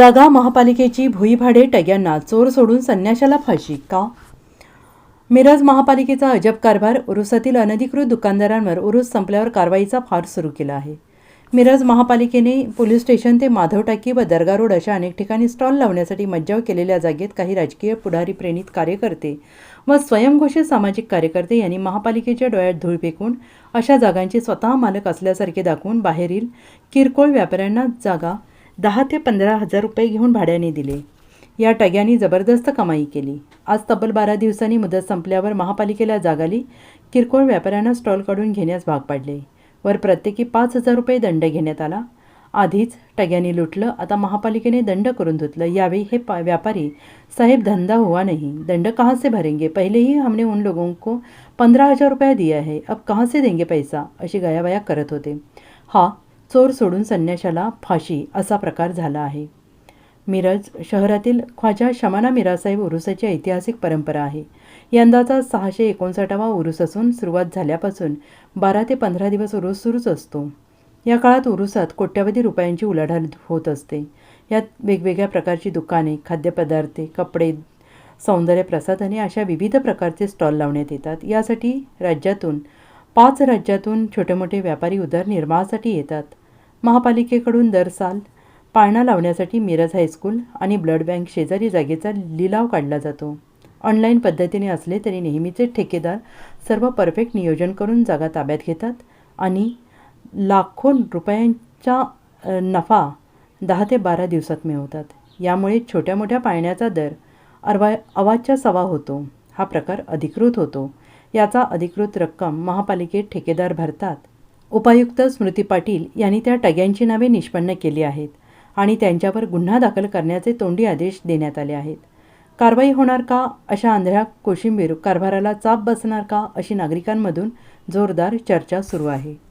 जागा महापालिकेची भुईभाडे टग्यांना चोर सोडून संन्याशाला फाशी का? मिरज महापालिकेचा अजब कारभार उरुसातील अनधिकृत दुकानदारांवर उरूस संपल्यावर कारवाईचा फार सुरू केला आहे. मिरज महापालिकेने पोलीस स्टेशन ते माधव टाकी व दर्गा रोड अशा अनेक ठिकाणी स्टॉल लावण्यासाठी मज्जाव केलेल्या जागेत काही राजकीय पुढारी प्रेरित कार्यकर्ते व स्वयंघोषित सामाजिक कार्यकर्ते यांनी महापालिकेच्या डोळ्यात धूळ फेकून अशा जागांचे स्वतः मालक असल्यासारखे दाखवून बाहेरील किरकोळ व्यापाऱ्यांना जागा दहा ते पंधरा हजार रुपये घेऊन भाड्याने दिले. या टग्यांनी जबरदस्त कमाई केली. आज तब्बल बारा दिवसांनी मुदत संपल्यावर महापालिकेला जागाली किरकोळ व्यापाऱ्यांना स्टॉल काढून घेण्यास भाग पाडले. वर प्रत्येकी पाच हजार रुपये दंड घेण्यात आला. आधीच टग्यांनी लुटलं आता महापालिकेने दंड करून धुतलं. यावेळी हे पा व्यापारी साहेब धंधा हुआ नहीं. दंड कहाँ से भरेंगे? पहले ही हमने उन लोगों को पंधरा हजार रुपया दिया है. अब कहाँ से देंगे पैसा? अशी गयावया करत होते. हा चोर सोडून संन्याशाला फाशी असा प्रकार झाला आहे. मिरज शहरातील ख्वाजा शमाना मिरासाहेब उरुसाची ऐतिहासिक परंपरा आहे. यंदाचा सहाशे एकोणसाठावा उरुस असून सुरुवात झाल्यापासून बारा ते पंधरा दिवस उरुस सुरूच असतो. या काळात उरुसात कोट्यावधी रुपयांची उलाढाल होत असते. यात वेगवेगळ्या प्रकारची दुकाने खाद्यपदार्थ कपडे सौंदर्य प्रसाधने अशा विविध प्रकारचे स्टॉल लावण्यात येतात. यासाठी राज्यातून पाच राज्यातून छोटे मोठे व्यापारी उदरनिर्वाहासाठी येतात. महापालिकेकडून दर साल पाळणा लावण्यासाठी मिरज हायस्कूल आणि ब्लड बँक शेजारी जागेचा लिलाव काढला जातो. ऑनलाईन पद्धतीने असले तरी नेहमीचे ठेकेदार सर्व परफेक्ट नियोजन करून जागा ताब्यात घेतात आणि लाखो रुपयांचा नफा दहा ते बारा दिवसात मिळवतात. यामुळे छोट्या मोठ्या पाळण्याचा दर अरवा अवाच्या सवा होतो. हा प्रकार अधिकृत होतो. याचा अधिकृत रक्कम महापालिकेत ठेकेदार भरतात. उपायुक्त स्मृती पाटील यांनी त्या टग्यांची नावे निष्पन्न केली आहेत आणि त्यांच्यावर गुन्हा दाखल करण्याचे तोंडी आदेश देण्यात आले आहेत. कारवाई होणार का? अशा आंधळ्या कोशिंबीर कारभाराला चाप बसणार का? अशी नागरिकांमधून जोरदार चर्चा सुरू आहे.